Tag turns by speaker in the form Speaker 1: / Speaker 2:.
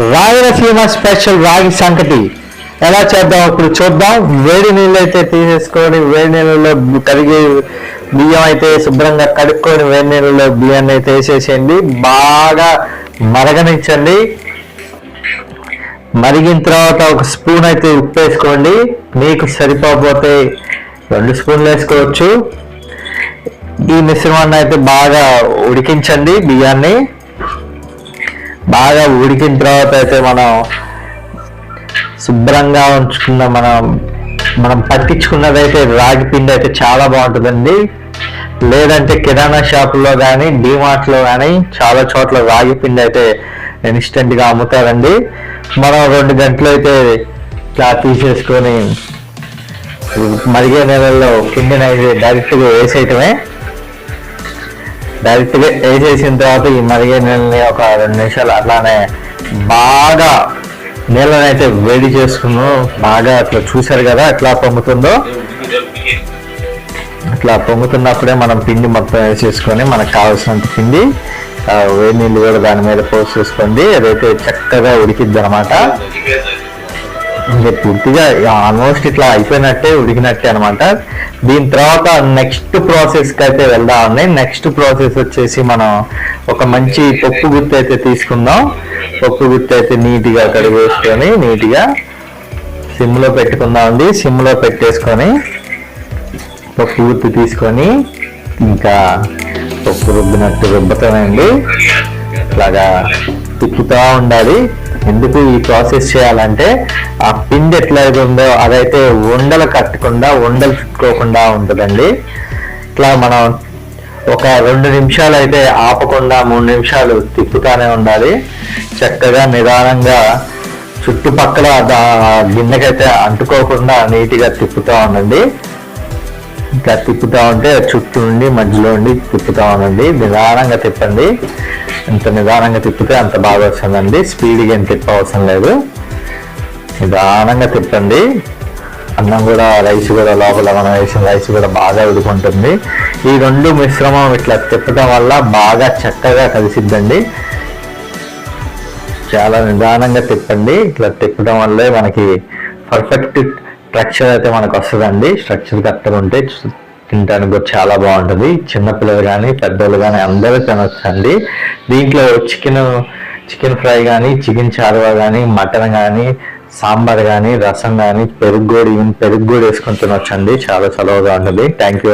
Speaker 1: Rayalaseema special రాగి సంకటి. ఎలా చేద్దాం? ఇప్పుడు చూద్దాం. వేడి నీళ్ళు అయితే తీసేసుకొని వేడి నీళ్ళలో కడిగి బియ్యం అయితే శుభ్రంగా కడుక్కొని వేడి నీళ్ళలో బియ్యాన్ని అయితే వేసేసేయండి. బాగా మరగనించండి మరిగిన తర్వాత ఒక స్పూన్ అయితే ఉప్పు వేసుకోండి. మీకు సరిపోతే రెండు స్పూన్లు వేసుకోవచ్చు. ఈ మిశ్రమాన్ని అయితే బాగా ఉడికించండి బియ్యాన్ని. బాగా ఉడికిన తర్వాత అయితే మనం శుభ్రంగా ఉంచుకున్న మనం మనం పట్టించుకున్నదైతే రాగి పిండి అయితే చాలా బాగుంటుందండి. లేదంటే కిరాణా షాపుల్లో కానీ డిమార్ట్లో కానీ చాలా చోట్ల రాగి పిండి అయితే ఇన్స్టెంట్గా అమ్ముతారండి. మనం రెండు గంటలు అయితే ఇట్లా తీసేసుకొని మరిగే నెలల్లో పిండిని అయితే డైరెక్ట్గా వేసేయటమే. డైరెక్ట్గా వేసేసిన తర్వాత ఈ మరిగే నీళ్ళని ఒక రెండు నిమిషాలు అట్లానే బాగా నీళ్ళని అయితే వేడి చేసుకున్నాం బాగా అట్లా చూశారు కదా ఎట్లా పొంగుతుందో? అట్లా పొంగుతున్నప్పుడే మనం పిండి మొత్తం వేసేసుకొని మనకు కావాల్సినంత పిండి వేడి నీళ్ళు కూడా దాని మీద పోసేసుకోండి అదైతే చక్కగా ఉడికిద్ది అనమాట ఇంకా పూర్తిగా ఆల్మోస్ట్ ఇట్లా అయిపోయినట్టే ఉడికినట్టే అనమాట దీని తర్వాత నెక్స్ట్ ప్రాసెస్కి అయితే వెళ్దామండి నెక్స్ట్ ప్రాసెస్ వచ్చేసి మనం ఒక మంచి పప్పు గుత్తి అయితే తీసుకుందాం. పప్పు గుత్తి అయితే నీట్గా కడిగేసుకొని నీట్గా సిమ్లో పెట్టుకుందాం పెట్టుకుందామండి సిమ్లో పెట్టేసుకొని పప్పు గుత్తి తీసుకొని ఇంకా పప్పు రుబ్బినట్టు రుబ్బతానండి ఇట్లాగా తిప్పుతూ ఉండాలి. ఎందుకు ఈ ప్రాసెస్ చేయాలంటే ఆ పిండి ఎట్లయితే ఉందో అదైతే ఉండలు కట్టకుండా ఉండలు చుట్టుకోకుండా ఉంటుందండి. ఇట్లా మనం ఒక రెండు నిమిషాలు అయితే ఆపకుండా మూడు నిమిషాలు తిప్పుతానే ఉండాలి. చక్కగా నిదానంగా చుట్టుపక్కల దా- గిన్నెకైతే అంటుకోకుండా నీట్గా తిప్పుతూ ఉండండి. ఇంకా తిప్పుతూ ఉంటే చుట్టూ నుండి మధ్యలో ఉండి తిప్పుతా ఉండండి. నిదానంగా తిప్పండి. ఎంత నిదానంగా తిప్పితే అంత బాగా వచ్చిందండి. స్పీడ్గా ఏం తిప్పవసరం లేదు. నిదానంగా తిప్పండి. అన్నం కూడా రైస్ కూడా లోపల మనం వేసిన రైస్ కూడా బాగా ఉడుకుంటుంది. ఈ రెండు మిశ్రమం ఇట్లా తిప్పడం వల్ల బాగా చక్కగా కలిసిద్దండి. చాలా నిదానంగా తిప్పండి. ఇట్లా తిప్పడం వల్లే మనకి పర్ఫెక్ట్ స్ట్రక్చర్ అయితే మనకు వస్తుందండి. స్ట్రక్చర్ కరెక్ట్గా ఉంటే తినడానికి కూడా చాలా బాగుంటుంది. చిన్నపిల్లలు కానీ పెద్దోళ్ళు కానీ అందరూ తినొచ్చండి. దీంట్లో చికెన్ చికెన్ ఫ్రై కానీ చికెన్ చారువా కానీ మటన్ కానీ సాంబార్ కానీ రసం కానీ పెరుగు కూడా ఈవెన్ పెరుగు కూడా వేసుకొని తినొచ్చండి. చాలా చలవగా ఉంటుంది. Thank you